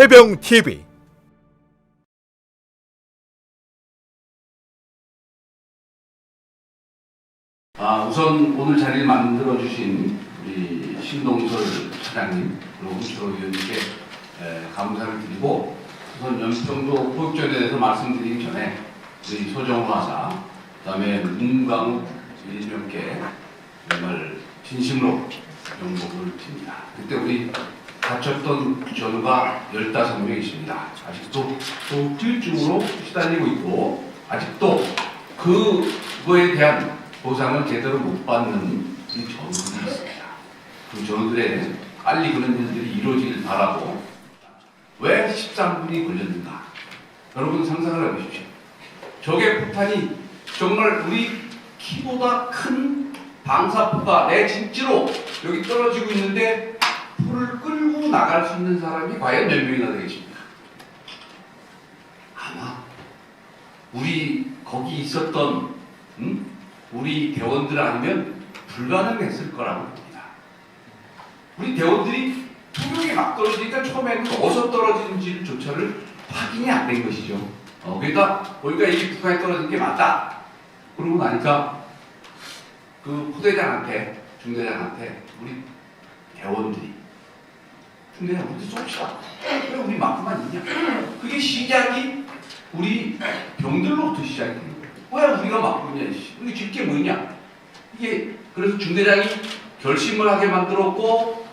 해병 TV 아, 우선 오늘 자리를 만들어 주신 우리 신동설 차장님 그리고 홍철호 위원님께 에, 감사를 드리고 우선 연평도 포육전에 대해서 말씀드리기 전에 우리 소정호 하사 그다음에 문광욱 일명께 정말 진심으로 영복을 빕니다. 그때 우리 다쳤던 전우가 15명이십니다. 아직도 또 필중으로 시달리고 있고 아직도 그거에 대한 보상을 제대로 못 받는 이 전우들이 있습니다. 그 전우들의 빨리 그런 일들이 이루어지길 바라고 왜 13분이 걸렸는가? 여러분 상상을 해보십시오. 적의 폭탄이 정말 우리 키보다 큰 방사포가 내 진지로 여기 떨어지고 있는데 풀을 끌고 나갈 수 있는 사람이 과연 몇 명이나 되겠습니까? 아마 우리 거기 있었던 음? 우리 대원들 아니면 불가능했을 거라고 봅니다. 우리 대원들이 떨어지니까 처음에는 어디서 떨어지는지를 조차를 확인이 안 된 것이죠. 어, 그러니까 보니까 이게 북한에 떨어진 게 맞다. 그러고 나니까 그 부대장한테 중대장한테 우리 대원들이 중대장 우리 쏩시다. 왜 우리 만큼만 있냐? 그게 시작이 우리 병들로부터 시작이. 왜 우리가 막고 있냐? 씨. 우리 질게 뭐냐? 이게 그래서 중대장이 결심을 하게 만들었고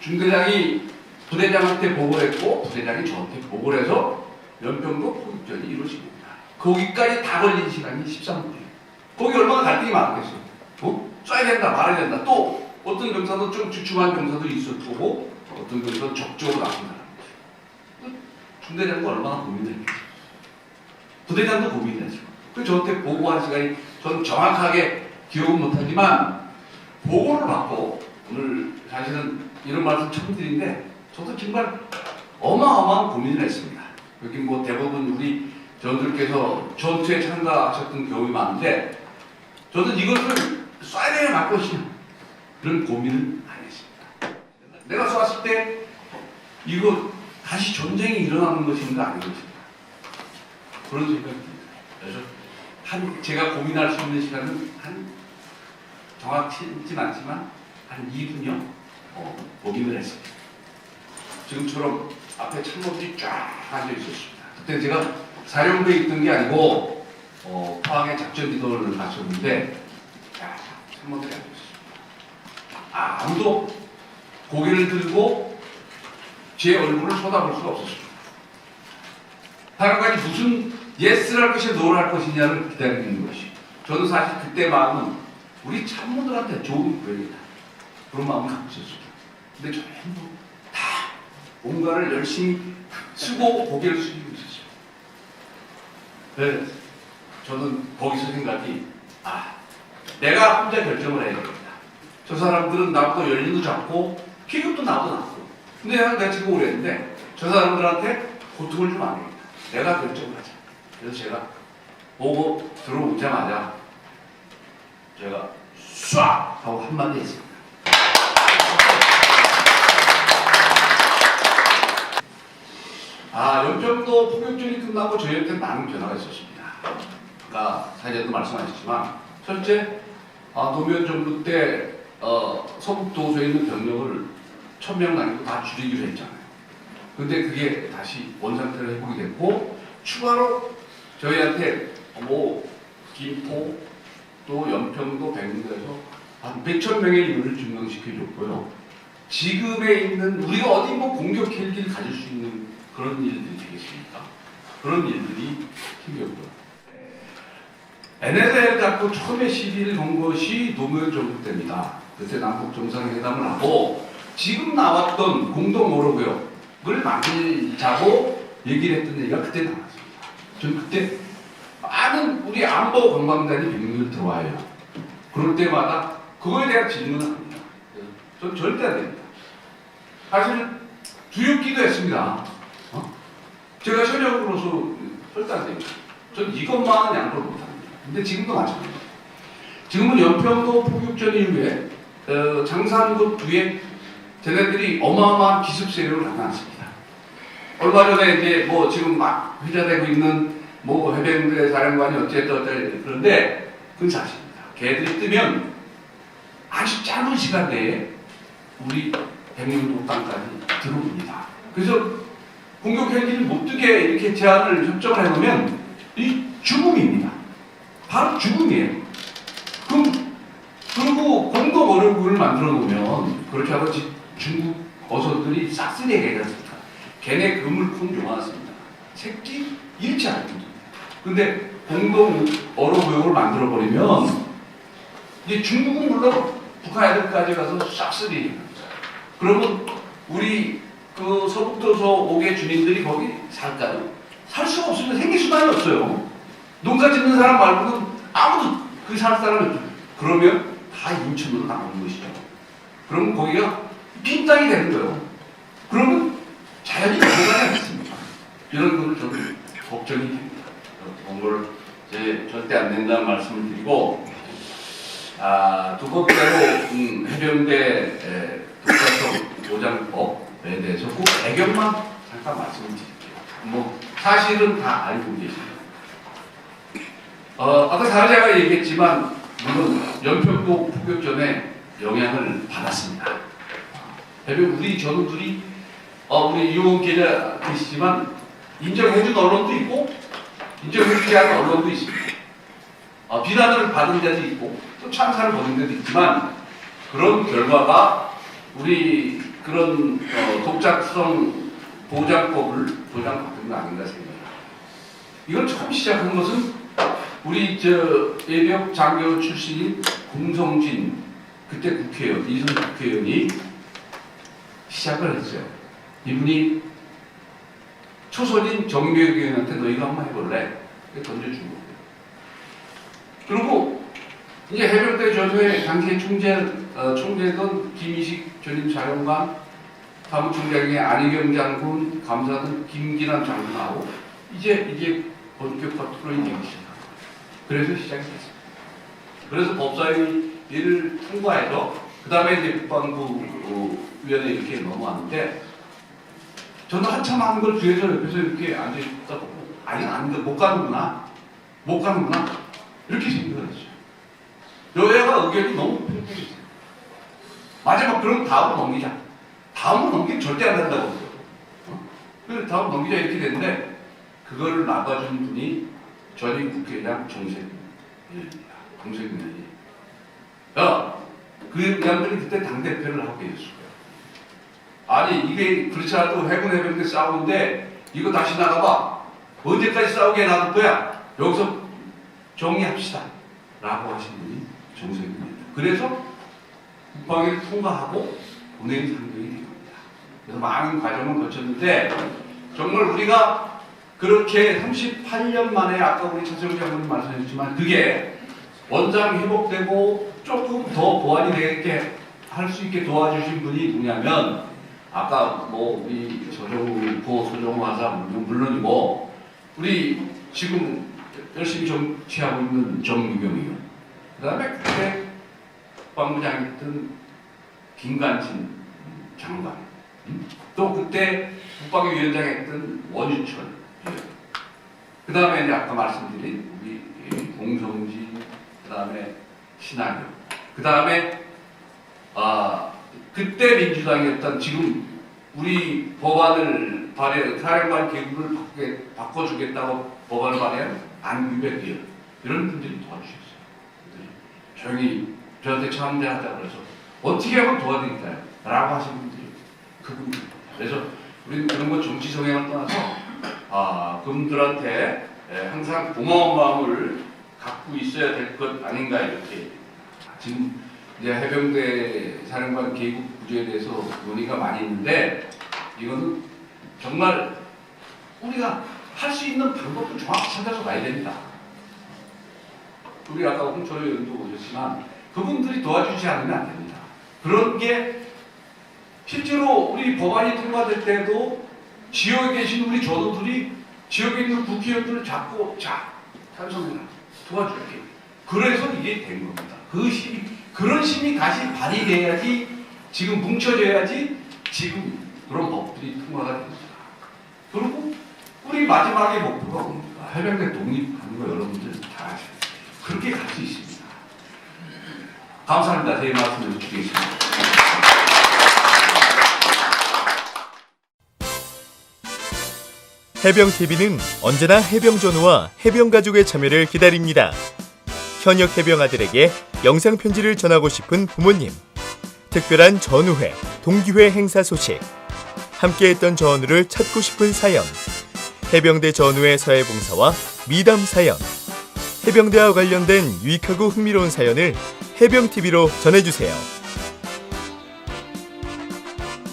중대장이 부대장한테 보고를 했고 부대장이 저한테 보고를 해서 연평도 포격전이 이루어진 겁니다. 거기까지 다 걸린 시간이 13분이에요. 거기 얼마나 갈등이 많겠어요. 어? 쏴야 된다, 말아야 된다. 또 어떤 병사도 좀 주춤한 병사도 있었을 거고 어떤 병사도 적극적으로 나쁜 사람이 중대장도 얼마나 고민을 했겠어요. 부대장도 고민을 했어요. 그 저한테 보고한 시간이 저는 정확하게 기억은 못하지만 보고를 받고 오늘 사실은 이런 말씀 처음 드리는데 저도 정말 어마어마한 고민을 했습니다. 여기 뭐 대부분 우리 전들께서 전투에 참가하셨던 경험이 많은데 저는 이것을 쏴야 되냐 말 것이냐 그런 고민을 안 했습니다. 내가 쐈을 때 이거 다시 전쟁이 일어나는 것인가 아닌 것인가 그런 생각이 듭니다. 그래서 한 제가 고민할 수 있는 시간은 한 정확치는 않지만 한 2분여 어, 고민을 했습니다. 지금처럼 앞에 참모들이 쫙 앉아 있었습니다. 그때 제가 사령부에 있던 게 아니고 어, 포항에 작전 지도를 갔었는데 쫙 참모들이 앉아 있었습니다. 아, 아무도 고개를 들고 제 얼굴을 쳐다볼 수가 없었습니다. 다른 가지 무슨 것이냐 노를 할 것이냐를 기다리는 것이. 저는 사실 그때 마음은 우리 참모들한테 좋은 기회이다. 그런 마음을 갖고 있었습니다. 근데 전부 다 뭔가를 열심히 쓰고 고개를 숙이고 있었어요. 네, 저는 거기서 생각이 아 내가 혼자 결정을 해야 되겠다. 저 사람들은 나보다 연륜도 작고 기급도 나도 낮고 근데 내가 지금 오래 했는데 저 사람들한테 고통을 좀안 되겠다. 내가 결정을 하자. 그래서 제가 보고 들어오자마자 제가 쏴 하고 한마디 했습니 다. 아, 연평도 포격전이 끝나고 저희한테 많은 변화가 있었습니다. 아까 사장님도 말씀하셨지만, 첫째, 아, 노무현 정부 때 어, 서북도서에 있는 병력을 천명 남기고 다 줄이기로 했잖아요. 근데 그게 다시 원상태로 회복이 됐고, 추가로 저희한테 뭐, 김포, 또 연평도, 백령도에서 한 몇천 명의 인원을 증명시켜줬고요. 지금에 있는 우리가 어디 뭐 공격 헬기를 가질 수 있는 그런 일들이 되겠습니까? 그런 일들이 생겼고요. NLL 갖고 처음에 시비를 건 것이 노무현 정부 때입니다. 그때 남북 정상회담을 하고 지금 나왔던 공동 오로구역을 만들자고 얘기를 했던 얘기가 그때 나왔습니다. 전 그때 많은 우리 안보 관광단이 병력을 들어와요. 그럴 때마다 그거에 대한 질문을 합니다. 전 절대 안 됩니다. 사실은 두렵기도 했습니다. 어? 제가 현역 으로서 절대 안 됩니다. 전 이것만은 양보를 못합니다. 근데 지금도 마찬가지입니다. 지금은 연평도 포격전 이후에 어, 장산구 뒤에 쟤네들이 어마어마한 기습 세력을 나타났습니다. 얼마 전에 이제 뭐 지금 막 회자되고 있는 뭐 해병대 사령관이 어쨌든 어쨌든 그런데 그건 사실입니다. 걔들이 뜨면 아주 짧은 시간 내에 우리 백령도 땅까지 들어옵니다. 그래서 공격 헬기를 못 뜨게 이렇게 제한을 협정을 해놓으면 이 죽음입니다. 바로 죽음이에요. 그럼 그리고 공동 어뢰구를 만들어 놓으면 그렇게 하고 지- 중국 어선들이 싹쓸이하게 되었습니다. 걔네 그물품 좋아했습니다. 새끼 잃지 않습니다. 근데 공동 어뢰구역을 만들어 버리면 이제 중국은 물론 북한 애들까지 가서 싹쓸이 그러면 우리 그 서북도서 5개 주민들이 거기 살까요? 살 수가 없으면 생길 수만이 없어요. 농사 짓는 사람 말고는 아무도 그 살 사람이 없어요. 그러면 다 인천으로 나오는 것이죠. 그럼 거기가 빈 땅이 되는 거예요. 그러면 자연이 넘어가지 않습니까? 이런 거를 저는 걱정이 됩니다. 걸 이제 절대 안 된다는 말씀을 드리고 아, 두 번째로 음, 해병대 에, 독자성 보장법 에 대해서 그 배경만 잠깐 말씀을 드릴게요. 뭐 사실은 다 알고 계십니다. 어, 아까 사회자가 얘기했지만 물론 연평도 포격전에 영향을 받았습니다. 해병 우리 전우들이 어, 우리 이용 기자 계시지만 인정해준 언론도 있고 인정해주지 않은 언론도 있습니다. 어, 비난을 받은 데도 있고 또 찬사를 받은 데도 있지만 그런 결과가 우리 그런 어, 독자성 보장법을 보장받은 거 아닌가 생각합니다. 이걸 처음 시작한 것은 우리 저 예비역 장교 출신인 공성진 그때 국회의원 이선 국회의원이 시작을 했어요. 이분이 초선인 정교육 의원한테 너 이거 한번 해볼래? 던져준 거예요. 그리고 이제 해병대 전후에 당시에 총재 어, 총재던 김희식 전임 사령관, 사무총장의 안희경 장군, 감사던 김기남 장군하고 이제 이제 본격화투로 얘기 시작. 그래서 시작이 됐습니다. 그래서 법사위 이를 통과해서 그 다음에 이제 국방부 어, 위원회 이렇게 넘어왔는데 저는 한참 한걸 뒤에서 옆에서 이렇게 앉아 있다 보고 아니 안못 가는구나 못 가는구나 이렇게 생각을 했어요. 여야가 의견이 너무 팽팽했어요. 마지막 그럼 다음 넘기자. 다음은 넘기면 절대 안 된다고. 어? 그래서 다음 넘기자 이렇게 됐는데 그걸 막아준 분이 전임 국회의장 정세균입니다. 정세균이. 야, 그 양반이 그때 당대표를 하고 계셨어요. 아니 이게 그렇지 않아도 해군 해병대 싸우는데 이거 다시 나가봐. 언제까지 싸우게 놔둘 거야? 여기서 정리합시다. 라고 하신 분이 정세균입니다. 그래서 국방위를 통과하고 본회의 상정이 된 겁니다. 그래서 많은 과정을 거쳤는데 정말 우리가 그렇게 38년 만에 아까 우리 차세훈 장관님 말씀하셨지만 그게 원장 회복되고 조금 더 보완이 되게 할 수 있게 도와주신 분이 누구냐면 아까 뭐 우리 조정우 고 소정우 하사 물론이고 우리 지금 열심히 정치하고 있는 정유경 의원 그 다음에 그때 국방부장이었던 김관진 장관. 음? 또 그때 국방위 위원장했던 원유철. 그 다음에 이제 아까 말씀드린 우리 공성지 그 다음에 신하교. 그 다음에 아 그때 민주당이었던 지금 우리 법안을 발의 사령관 계급을 바꾸게, 바꿔주겠다고 법안을 발의한 안규백 의원. 이런 분들이 도와주셨어요. 조용히 저한테 참대하자 그래서 어떻게 하면 도와드릴까요? 라고 하신 분들이 그분들 그래서 우리는 그런 거 정치 성향을 떠나서 아 그분들한테 에, 항상 고마운 마음을 갖고 있어야 될 것 아닌가 이렇게 지금 이제 해병대 사령관 계급 구조에 대해서 논의가 많이 있는데 이거는 정말 우리가 할 수 있는 방법도 정확히 찾아서 가야 됩니다. 우리 아까 홍철 의원도 오셨지만 그분들이 도와주지 않으면 안 됩니다. 그런 게 실제로 우리 법안이 통과될 때도 지역에 계신 우리 전우들이 지역에 있는 국회의원들을 잡고 자 찬성해라. 도와줄게. 그래서 이게 된 겁니다. 그 힘이, 그런 힘이 다시 발휘돼야지, 지금 뭉쳐져야지, 지금 그런 법들이 통과가 됩니다. 그리고 우리 마지막에 목표가 뭡니까? 해병대 독립하는 거 여러분들 다 아시죠? 그렇게 갈 수 있습니다. 감사합니다. 제 말씀을 드리겠습니다. 해병 TV는 언제나 해병 전우와 해병 가족의 참여를 기다립니다. 현역 해병아들에게 영상 편지를 전하고 싶은 부모님, 특별한 전우회, 동기회 행사 소식, 함께했던 전우를 찾고 싶은 사연, 해병대 전우회 사회 봉사와 미담 사연, 해병대와 관련된 유익하고 흥미로운 사연을 해병 TV로 전해주세요.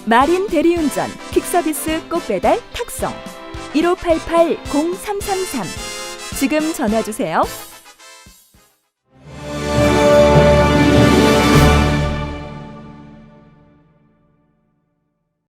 마린 대리운전 퀵서비스 꽃배달 탁송 1588-0333 지금 전화 주세요.